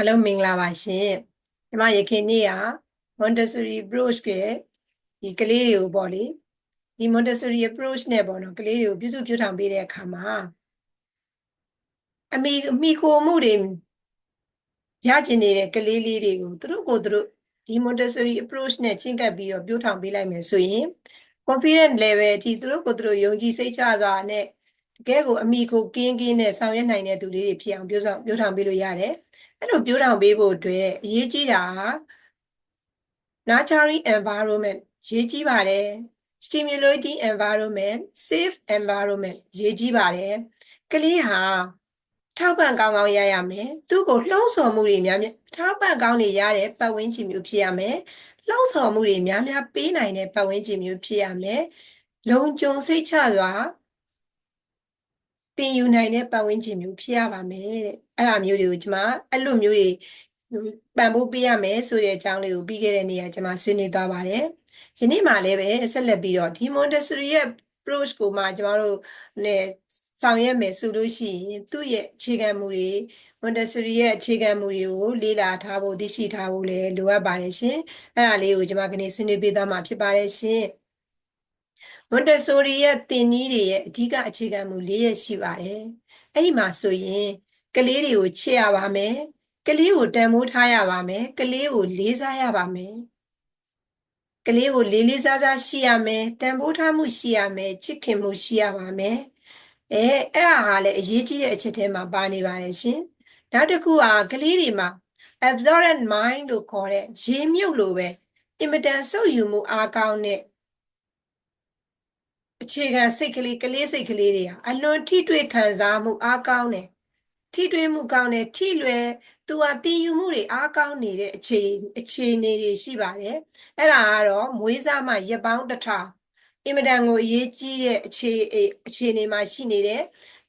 အားလုံးမင်္ဂလာပါရှင်ဒီမှာယခင်နေ့က Montessori approach ကဒီကလေးတွေကိုပေါ့လေဒီ Montessori approach နဲ့ပေါ့နော်ကလေးတွေကိုပြုစုပြုထောင်ပေးတဲ့အခါမှာအမိအမိခိုမှုတွေရကျင်နေတဲ့ကလေးလေးတွေကိုသူတို့ကိုယ်သူတို့ဒီ Montessori approach နဲ့ချင်းကပ်ပြီးတော့ပြုထောင်ပေးလိုက်မယ်ဆိုရင် confident level အထိသူတို့ကိုယ်သူတို့ယုံကြည်စိတ်ချစွာနဲ့တကယ်ကိုအမိကိုကင်းကင်းနဲ့ဆောင်ရွက်နိုင်တဲ့သူလေးတွေဖြစ်အောင်ပြုဆောင်ပြုထောင်ပေးလို့ရတယ် အဲ့လိုပြောထောင်ပေးဖို့အတွက်အရေးကြီးတာ nurturing environment ရေးကြီးပါတယ် stimulating environment safe environment ရေးကြီးပါတယ်ကလေးဟာထောက်ပံ့ကောင်းကောင်းရရမယ်သူ့ကိုလှုံ့ဆော်မှုတွေများများထောက်ပံ့ကောင်းတွေရတဲ့ပတ်ဝန်းကျင်မျိုးဖြစ်ရမယ်လှုံ့ဆော်မှုတွေများများပေးနိုင်တဲ့ပတ်ဝန်းကျင်မျိုးဖြစ်ရမယ်လုံခြုံစိတ်ချစွာတ င်ယူနိုင်တဲ့ပတ်ဝန်းကျင်မျိုးဖြစ်ရပါမယ်တဲ့အဲ့ဒါမျိုးတွေကိုကျွန်မအဲ့လိုမျိုးတွေပံ့ပိုးပေးရမယ်ဆိုတဲ့အကြောင်းလေးကိုပြီးခဲ့တဲ့နေ့ကကျွန်မဆွေးနွေးသွားပါတယ်ယနေ့မှလည်းပဲဆက်လက်ပြီးတော့ဒီ Montessori ရဲ့ approach ကိုမှကျွန်တော်တို့ ਨੇ ဆောင်ရွက်မယ်ဆိုလို့ရှိရင်သူ့ရဲ့အခြေခံမူတွေ Montessori ရဲ့အခြေခံမူတွေကိုလေ့လာထားဖို့သိရှိထားဖို့လည်းလိုအပ်ပါတယ်ရှင်အဲ့ဒါလေးကိုကျွန်မကနေဆွေးနွေးပေးသွားမှာဖြစ်ပါတယ်ရှင် မွန်တက်ဆိုရီရဲ့တင်နည်းတွေရဲ့အဓိကအခြေခံမူ၄ရက်ရှိပါတယ်။အဲ့ဒီမှာဆိုရင်ကလေးတွေကိုချစ်ရပါမယ်။ကလေးကိုတန်ဖိုးထားရပါမယ်။ကလေးကိုလေးစားရပါမယ်။ကလေးကိုလေးလေးစားစားရှိရမယ်။တန်ဖိုးထားမှုရှိရမယ်။ချစ်ခင်မှုရှိရပါမယ်။အဲအဲ့ဒါဟာလည်းအရေးကြီးတဲ့အချက်ထဲမှာပါနေပါတယ်ရှင်။နောက်တစ်ခုကကလေးတွေမှာ absorbent mind လို့ခေါ်တဲ့ရေမြုပ်လိုပဲအင်မတန်စုပ်ယူမှုအားကောင်းတဲ့ အခြေခံစိတ်ကလေးကလေးစိတ်ကလေးတွေဟာအလွန်ထိတွေ့ခံစားမှုအားကောင်းတယ်ထိတွေ့မှုကောင်းတယ်ထိလွယ်သူဟာတည်ယူမှုတွေအားကောင်းနေတဲ့အခြေအခြေအနေတွေရှိပါတယ်အဲ့ဒါကတော့မွေးစားမှရက်ပေါင်းတစ်ထောင်အင်မတန်ကိုအရေးကြီးတဲ့အခြေအခြေအနေမှာရှိနေတယ်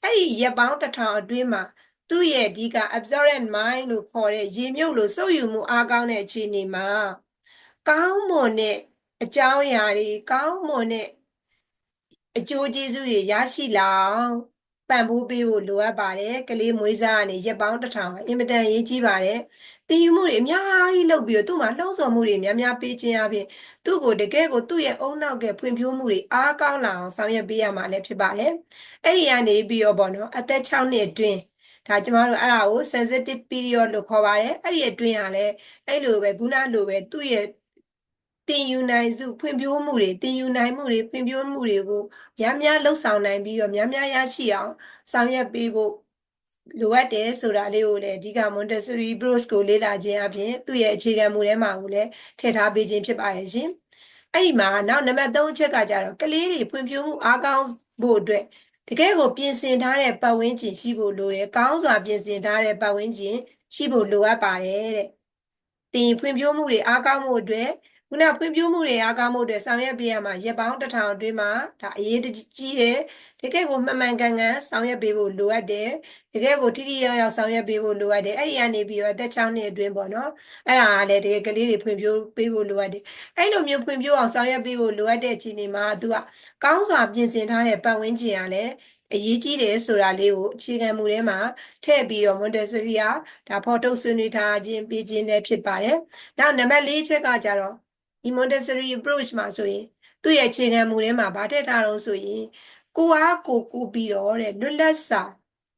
အဲ့ဒီရက်ပေါင်းတစ်ထောင်အတွင်းမှာသူ့ရဲ့ဒီက absorbent mind လို့ခေါ်တဲ့ရေမြုပ်လို့စုပ်ယူမှုအားကောင်းတဲ့အခြေအနေမှာကောင်းမွန်တဲ့အကြောင်းအရာတွေကောင်းမွန်တဲ့ အကျိုးကျေးဇူးတွေရရှိလာအောင်ပံ့ပိုးပေးဖို့လိုအပ်ပါတယ်ကလေးမွေးစားကနေရက်ပေါင်းတစ်ထောင်အင်မတန်ရေးကြီးပါတယ်တည်ယူမှုတွေအများကြီးလုပ်ပြီးတော့သူ့မှာလှုံ့ဆော်မှုတွေများများပေးခြင်းအပြင်သူ့ကိုတကယ်ကိုသူ့ရဲ့အုံနောက်ကဖွံ့ဖြိုးမှုတွေအားကောင်းလာအောင်ဆောင်ရွက်ပေးရမှာလည်းဖြစ်ပါတယ်အဲ့ဒီကနေပြီးတော့ပေါ့နော်အသက်6နှစ်အတွင်းဒါကျမတို့အဲ့ဒါကို sensitive period လို့ခေါ်ပါတယ်အဲ့ဒီအတွင်းကလည်းအဲ့လိုပဲခုနလိုပဲသူ့ရဲ့ တင်ယူနိုင်စုဖွံ့ဖြိုးမှုတွေတင်ယူနိုင်မှုတွေဖွံ့ဖြိုးမှုတွေကိုများများလှုပ်ဆောင်နိုင်ပြီးတော့များများရရှိအောင်ဆောင်ရွက်ပေးဖို့လိုအပ်တယ်ဆိုတာလေးကိုလည်းအဓိက Montessori approach ကိုလေ့လာခြင်းအပြင်သူ့ရဲ့အခြေခံမူထဲမှာကိုလည်းထည့်ထားပေးခြင်းဖြစ်ပါတယ်ရှင်။အဲ့ဒီမှာနောက်နံပါတ်3အချက်ကကြတော့ကလေးတွေဖွံ့ဖြိုးမှုအားကောင်းဖို့အတွက်တကယ်ကိုပြင်ဆင်ထားတဲ့ပတ်ဝန်းကျင်ရှိဖို့လိုတယ်။ကောင်းစွာပြင်ဆင်ထားတဲ့ပတ်ဝန်းကျင်ရှိဖို့လိုအပ်ပါတယ်တဲ့။တင်ဖွံ့ဖြိုးမှုတွေအားကောင်းမှုအတွက် ခုနဖွံ့ဖြိုးမှုတွေအားကောင်းမှုတွေဆောင်ရွက်ပေးရမှာရက်ပေါင်းတစ်ထောင်အတွင်းမှာဒါအရေးကြီးတယ်တကယ်ကိုမှန်မှန်ကန်ကန်ဆောင်ရွက်ပေးဖို့လိုအပ်တယ်တကယ်ကိုထိထိရောက်ရောက်ဆောင်ရွက်ပေးဖို့လိုအပ်တယ်အဲ့ဒီကနေပြီးတော့အသက်6နှစ်အတွင်းပေါ့နော်အဲ့ဒါကလည်းတကယ်ကလေးတွေဖွံ့ဖြိုးပေးဖို့လိုအပ်တယ်အဲ့လိုမျိုးဖွံ့ဖြိုးအောင်ဆောင်ရွက်ပေးဖို့လိုအပ်တဲ့အခြေအနေမှာသူကကောင်းစွာပြင်ဆင်ထားတဲ့ပတ်ဝန်းကျင်ကလည်းအရေးကြီးတယ်ဆိုတာလေးကိုအခြေခံမူထဲမှာထည့်ပြီးတော့ Montessori ကဒါဖော်ထုတ်ဆွေးနွေးထားခြင်းပေးခြင်းလည်းဖြစ်ပါတယ်။နောက်နံပါတ်၄ချက်ကကြတော့ ဒီ Montessori approach မှာဆိုရင်သူ့ရဲ့အခြေခံမူထဲမှာဗာထည့်ထားတော့ဆိုရင်ကိုအားကိုကိုပြီးတော့တဲ့လွတ်လပ်စွာ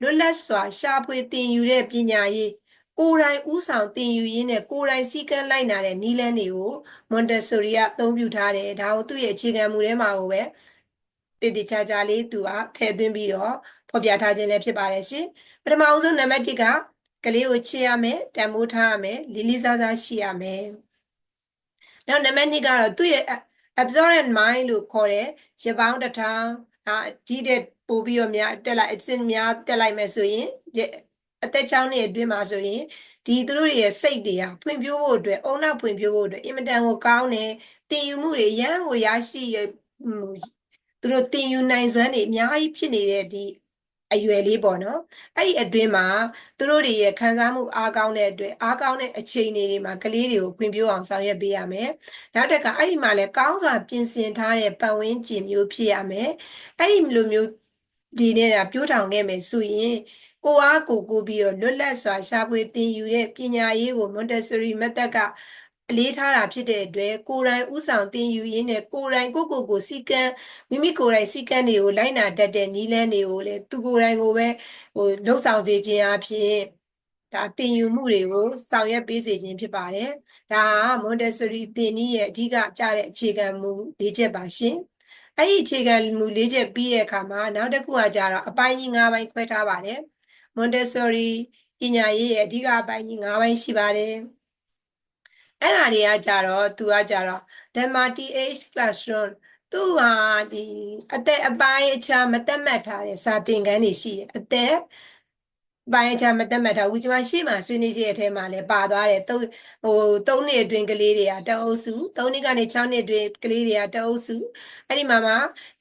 လွတ်လပ်စွာရှာဖွေသင်ယူတဲ့ပညာရေးကိုယ်တိုင်ဥဆောင်သင်ယူရင်းနဲ့ကိုယ်တိုင်စည်းကမ်းလိုက်နာတဲ့နည်းလမ်းတွေကို Montessori ကအသုံးပြုထားတယ်ဒါကိုသူ့ရဲ့အခြေခံမူထဲမှာကိုပဲတည်တည်ချာချာလေးသူကထည့်သွင်းပြီးတော့ဖော်ပြထားခြင်းလည်းဖြစ်ပါတယ်ရှင်ပထမအဆုံးနံပါတ်1ကကလေးကိုချစ်ရမယ်တန်ဖိုးထားရမယ်လေးလေးစားစားရှိရမယ် နောက်နံပါတ်2ကတော့သူ့ရဲ့ absorbent mind လို့ခေါ်တဲ့ရပောင်းတစ်ထောင်အာဒီတဲ့ပို့ပြီးတော့များတက်လိုက်အစင်များတက်လိုက်မယ်ဆိုရင်အသက်ချောင်းနှစ်အတွင်းမှာဆိုရင်ဒီသူတို့ရဲ့စိတ်တွေဟာဖွံ့ဖြိုးဖို့အတွက်အုံနောက်ဖွံ့ဖြိုးဖို့အတွက်အင်မတန်ကိုကောင်းတယ်တင်ယူမှုတွေရမ်းကိုရရှိသူတို့တင်ယူနိုင်စွမ်းတွေအများကြီးဖြစ်နေတဲ့ဒီ အရွယ်လေးပေါ့နော်အဲ့ဒီအတွင်းမှာသူတို့တွေရဲ့ခံစားမှုအားကောင်းတဲ့အတွက်အားကောင်းတဲ့အခြေအနေတွေမှာကလေးတွေကိုဖွံ့ဖြိုးအောင်ဆောင်ရွက်ပေးရမယ်နောက်တစ်ခါအဲ့ဒီမှာလည်းကောင်းစွာပြင်ဆင်ထားတဲ့ပတ်ဝန်းကျင်မျိုးဖြစ်ရမယ်အဲ့ဒီလိုမျိုးဒီနဲ့ပြိုးထောင်ခဲ့မယ်ဆိုရင်ကိုအားကိုကိုပြီးတော့လွတ်လပ်စွာရှာဖွေသင်ယူတဲ့ပညာရေးကို Montessori method က အလေးထားတာဖြစ်တဲ့အတွက်ကိုယ်တိုင်ဥဆောင်သင်ယူရင်းနဲ့ကိုယ်တိုင်ကိုကိုကိုစီကံမိမိကိုယ်တိုင်စီကံတွေကိုလိုက်နာတတ်တဲ့နီးလန်းတွေကိုလည်းသူကိုယ်တိုင်ကိုပဲဟိုလှုပ်ဆောင်စေခြင်းအဖြစ်ဒါသင်ယူမှုတွေကိုဆောင်ရွက်ပေးစေခြင်းဖြစ်ပါတယ်။ဒါက Montessori သင်နည်းရဲ့အဓိကကျတဲ့အခြေခံမူ၄ချက်ပါရှင်။အဲ့ဒီအခြေခံမူ၄ချက်ပြီးတဲ့အခါမှာနောက်တစ်ခုကကြတော့အပိုင်းကြီး၅ပိုင်းခွဲထားပါတယ်။ Montessori ပညာရေးရဲ့အဓိကအပိုင်းကြီး၅ပိုင်းရှိပါတယ်။ အဲ့ဒါတွေကကြတော့သူကကြတော့ the multi-age classroom သူဟာဒီအသက်အပိုင်းအခြားမသက်မှတ်ထားတဲ့စာသင်ခန်းတွေရှိတယ်အသက် ပိုင်းခြားမသက်မှတ်ထားဘူးကျွန်မရှေ့မှာဆွေးနွေးခဲ့တဲ့အထဲမှာလည်းပါသွားတယ်သုံးဟို၃နှစ်အတွင်းကလေးတွေကတအုပ်စု၃နှစ်ကနေ6နှစ်အတွင်းကလေးတွေကတအုပ်စုအဲ့ဒီမှာမှ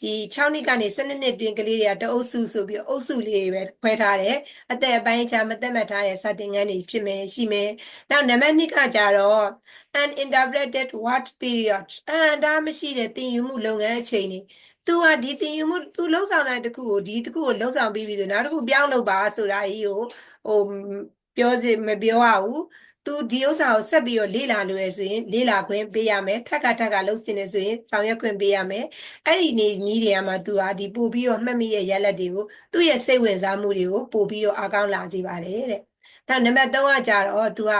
ဒီ6နှစ်ကနေ12နှစ်အတွင်းကလေးတွေကတအုပ်စုဆိုပြီးအုပ်စုလေးတွေပဲခွဲထားတယ်အသက်အပိုင်းခြားမသက်မှတ်ထားတဲ့စာသင်ခန်းတွေဖြစ်မယ်ရှိမယ်နောက်နံပါတ်2ကကြတော့ uninterrupted what period အန်ဒါမရှိတဲ့သင်ယူမှုလုပ်ငန်းအချိန်တွေ သူကဒီတင်ယူမှုသူလှုပ်ဆောင်တဲ့တခုကိုဒီတခုကိုလှုပ်ဆောင်ပြီးပြီဆိုနောက်တစ်ခုပြောင်းလုပ်ပါဆိုတာကြီးကိုဟိုပြောစီမပြောရဘူးသူဒီဥစ္စာကိုဆက်ပြီးတော့လေ့လာလို့ရဆိုရင်လေ့လာခွင့်ပေးရမယ်ထက်ကထက်ကလှုပ်စင်နေဆိုရင်ဆောင်ရွက်ခွင့်ပေးရမယ်အဲ့ဒီနေကြီးတွေကမှသူဟာဒီပို့ပြီးတော့မှတ်မိရဲ့ရက်လက်တွေကိုသူ့ရဲ့စိတ်ဝင်စားမှုတွေကိုပို့ပြီးတော့အကောင်းလာစေပါတယ်တဲ့နောက်နံပါတ်3ကကြတော့သူက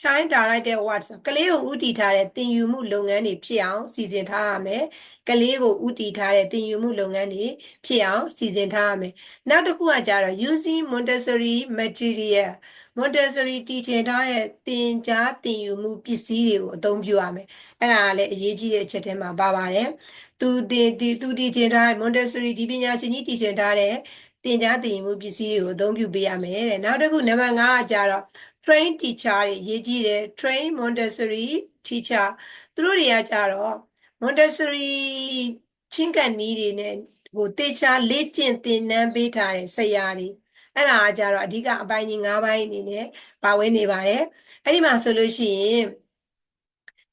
child directed words ကလေးကိုဥတီထားတဲ့သင်ယူမှုလုပ်ငန်းတွေဖြစ်အောင်စီစဉ်ထားရမယ်ကလေးကိုဥတီထားတဲ့သင်ယူမှုလုပ်ငန်းတွေဖြစ်အောင်စီစဉ်ထားရမယ်နောက်တစ်ခုကကြတော့ using Montessori material Montessori teaching ထားတဲ့သင်ကြားသင်ယူမှုပစ္စည်းတွေကိုအသုံးပြုရမယ်အဲ့ဒါကလည်းအရေးကြီးတဲ့အချက်ထဲမှာပါပါတယ်သူတင်ဒီသူတည်ခြင်းထားတဲ့ Montessori ဒီပညာရှင်ကြီးတည်ခြင်းထားတဲ့သင်ကြားသင်ယူမှုပစ္စည်းတွေကိုအသုံးပြုပေးရမယ်တဲ့နောက်တစ်ခုနံပါတ်5ကကြတော့ train teacher တွေရေးကြည့်တယ် train Montessori teacher သူတို့တွေကကြတော့ Montessori ချင်းကန်နီးတွေနဲ့ဟိုတေချာလေ့ကျင့်သင်တန်းပေးထားတဲ့ဆရာတွေအဲ့ဒါကကြတော့အဓိကအပိုင်းကြီး၅ပိုင်းအနေနဲ့ပါဝင်နေပါတယ်အဲ့ဒီမှာဆိုလို့ရှိရင်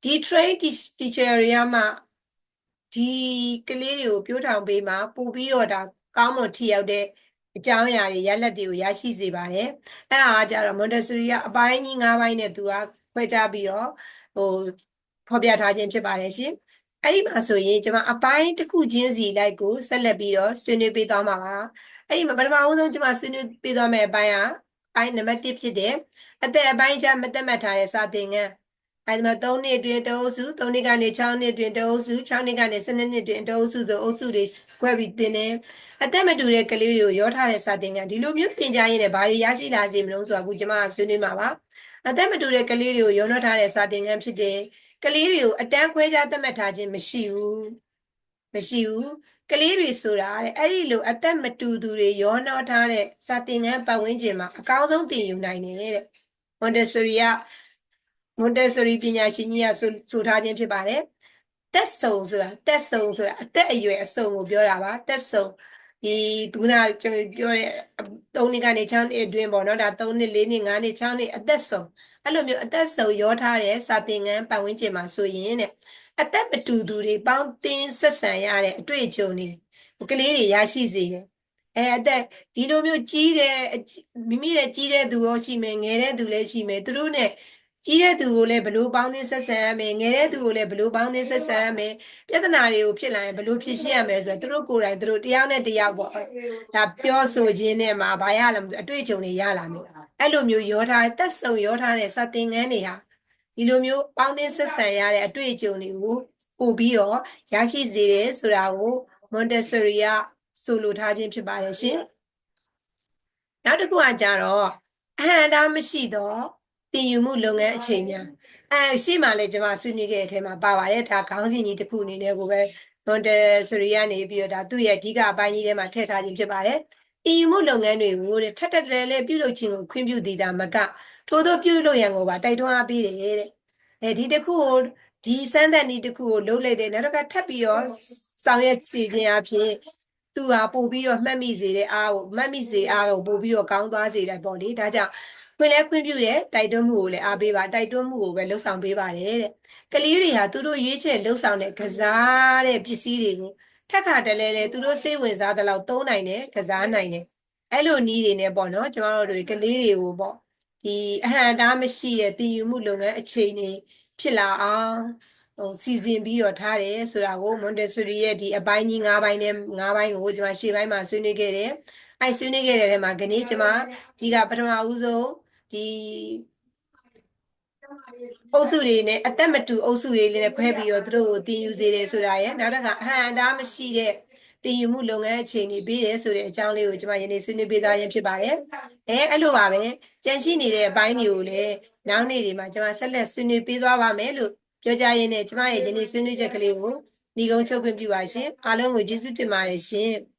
ဒီ train teacher တွေကမှဒီကလေးတွေကိုပြောထောင်ပေးမှာပို့ပြီးတော့ဒါကောင်းမွန်ထီရောက်တဲ့ အကြောင်းအရာတွေရလက်တွေကိုရရှိစေပါတယ်အဲ့ဒါကကြတော့ Montessori ကအပိုင်းကြီး၅ပိုင်းနဲ့သူကခွဲခြားပြီးတော့ဟိုဖော်ပြထားခြင်းဖြစ်ပါတယ်ရှင်အဲ့ဒီမှာဆိုရင်ကျွန်မအပိုင်းတစ်ခုချင်းစီလိုက်ကိုဆက်လက်ပြီးတော့ဆွေးနွေးပေးသွားမှာပါအဲ့ဒီမှာပထမအဆုံးကျွန်မဆွေးနွေးပေးသွားမယ့်အပိုင်းကအပိုင်းနံပါတ်1ဖြစ်တယ်အသက်အပိုင်းခြားမသက်မှတ်ထားတဲ့စာသင်ခန်း အဲဒီမှာ3နှစ်အတွင်းတအုပ်စု3နှစ်ကနေ6နှစ်အတွင်းတအုပ်စု6နှစ်ကနေ12နှစ်အတွင်းတအုပ်စုဆိုအုပ်စုတွေခွဲပြီးသင်တယ်အသက်မတူတဲ့ကလေးတွေကိုရောထားတဲ့စာသင်ခန်းဒီလိုမျိုးသင်ကြားရင်းနဲ့ဘာတွေရရှိလာစေမလို့ဆိုတော့အခုကျွန်မဆွေးနွေးမှာပါအသက်မတူတဲ့ကလေးတွေကိုရောနှောထားတဲ့စာသင်ခန်းဖြစ်တယ်ကလေးတွေကိုအတန်းခွဲခြားသတ်မှတ်ထားခြင်းမရှိဘူးမရှိဘူးကလေးတွေဆိုတာတဲ့အဲ့ဒီလိုအသက်မတူသူတွေရောနှောထားတဲ့စာသင်ခန်းပတ်ဝန်းကျင်မှာအကောင်းဆုံးသင်ယူနိုင်တယ်တဲ့ Montessori က Montessori ပညာရှင်ကြီးကဆိုဆိုထားခြင်းဖြစ်ပါတယ်တက်ဆုံဆိုတာတက်ဆုံဆိုတာအသက်အရွယ်အစုံကိုပြောတာပါတက်ဆုံဒီဒုနာကျွန်တော်ပြောတဲ့3နှစ်ကနေ6နှစ်အတွင်းပေါ့နော်ဒါ3နှစ်4နှစ်5နှစ်6နှစ်အသက်ဆုံအဲ့လိုမျိုးအသက်ဆုံရောထားတဲ့စာသင်ခန်းပတ်ဝန်းကျင်မှာဆိုရင်တဲ့အသက်မတူသူတွေပေါင်းသင်းဆက်ဆံရတဲ့အတွေ့အကြုံတွေကလေးတွေရရှိစေတယ်အဲအသက်ဒီလိုမျိုးကြီးတဲ့မိမိရဲ့ကြီးတဲ့သူရောရှိမယ်ငယ်တဲ့သူလည်းရှိမယ်သူတို့ ਨੇ ကြီးတဲ့သူကိုလည်းဘလို့ပေါင်းသင်းဆက်ဆံရမယ်ငယ်တဲ့သူကိုလည်းဘလို့ပေါင်းသင်းဆက်ဆံရမယ်ပြဿနာတွေကိုဖြစ်လာရင်ဘလို့ဖြေရှင်းရမယ်ဆိုတော့သူတို့ကိုယ်တိုင်သူတို့တယောက်နဲ့တယောက်ပေါ့ဒါပြောဆိုခြင်းနဲ့မှာဘာရလဲမသိအတွေ့အကြုံတွေရလာမယ်အဲ့လိုမျိုးရောထားတက်ဆုံရောထားတဲ့စာသင်ခန်းတွေဟာဒီလိုမျိုးပေါင်းသင်းဆက်ဆံရတဲ့အတွေ့အကြုံတွေကိုပို့ပြီးတော့ရရှိစေတယ်ဆိုတာကို Montessori ကဆိုလိုထားခြင်းဖြစ်ပါတယ်ရှင်နောက်တစ်ခုကကြတော့အဟံတာမရှိတော့ တင်ယူမှုလုပ်ငန်းအချိန်များအဲရှေ့မှာလည်းကျွန်မဆွေးနွေးခဲ့တဲ့အထဲမှာပါပါတယ်ဒါခေါင်းစဉ်ကြီးတစ်ခုအနေနဲ့ကိုပဲ Montessori ကနေပြီးတော့ဒါသူ့ရဲ့အဓိကအပိုင်းကြီးထဲမှာထည့်ထားခြင်းဖြစ်ပါတယ်တင်ယူမှုလုပ်ငန်းတွေကိုထက်တက်လဲလဲပြုလုပ်ခြင်းကိုခွင့်ပြုတည်တာမကထို့သောပြုလုပ်ရန်ကိုပါတိုက်တွန်းအားပေးတယ်တဲ့အဲဒီတစ်ခုကိုဒီစမ်းသပ်နည်းတစ်ခုကိုလုပ်လိုက်တယ်နောက်တစ်ခါထပ်ပြီးတော့ဆောင်ရွက်စီခြင်းအဖြစ်သူဟာပို့ပြီးတော့မှတ်မိစေတဲ့အားကိုမှတ်မိစေအားကိုပို့ပြီးတော့ကောင်းသွားစေတယ်ပေါ့လေဒါကြောင့် ခွင့်လဲခွင့်ပြုတယ်တိုက်တွန်းမှုကိုလည်းအားပေးပါတိုက်တွန်းမှုကိုပဲလှုပ်ဆောင်ပေးပါတယ်တဲ့ကလေးတွေဟာသူတို့ရွေးချယ်လှုပ်ဆောင်တဲ့ကစားတဲ့ပစ္စည်းတွေကိုထက်ခါတလဲလဲသူတို့စိတ်ဝင်စားတဲ့လောက်သုံးနိုင်တယ်ကစားနိုင်တယ်အဲ့လိုနည်းတွေနဲ့ပေါ့နော်ကျမတို့တွေကလေးတွေကိုပေါ့ဒီအဟံအတားမရှိတဲ့တည်ယူမှုလုပ်ငန်းအချိန်တွေဖြစ်လာအောင်ဟိုစီစဉ်ပြီးတော့ထားတယ်ဆိုတာကို Montessori ရဲ့ဒီအပိုင်းကြီး၅ပိုင်းနဲ့၅ပိုင်းကိုကျွန်မရှေ့ပိုင်းမှာဆွေးနွေးခဲ့တယ်။အဲဆွေးနွေးခဲ့တဲ့ထဲမှာဒီနေ့ကျွန်မဒီကပထမဦးဆုံး ဒီအုပ်စုတွေနဲ့အသက်မတူအုပ်စုတွေလည်းခွဲပြီးတော့သူတို့ကိုတင်ယူစေတယ်ဆိုတာရယ်နောက်တစ်ခါအဟံအတားမရှိတဲ့တင်ယူမှုလုပ်ငန်းအချိန်တွေပြီးတယ်ဆိုတဲ့အကြောင်းလေးကိုကျွန်မယနေ့ဆွေးနွေးပေးသားရင်းဖြစ်ပါတယ်။အဲအဲ့လိုပါပဲကြန့်ရှိနေတဲ့အပိုင်းတွေကိုလည်းနောက်နေ့တွေမှာကျွန်မဆက်လက်ဆွေးနွေးပေးသွားပါမယ်လို့ပြောကြရင်းနဲ့ကျွန်မရဲ့ယနေ့ဆွေးနွေးချက်ကလေးကိုညီကုန်းချုပ်ခွင့်ပြုပါရှင်အားလုံးကိုကျေးဇူးတင်ပါတယ်ရှင်။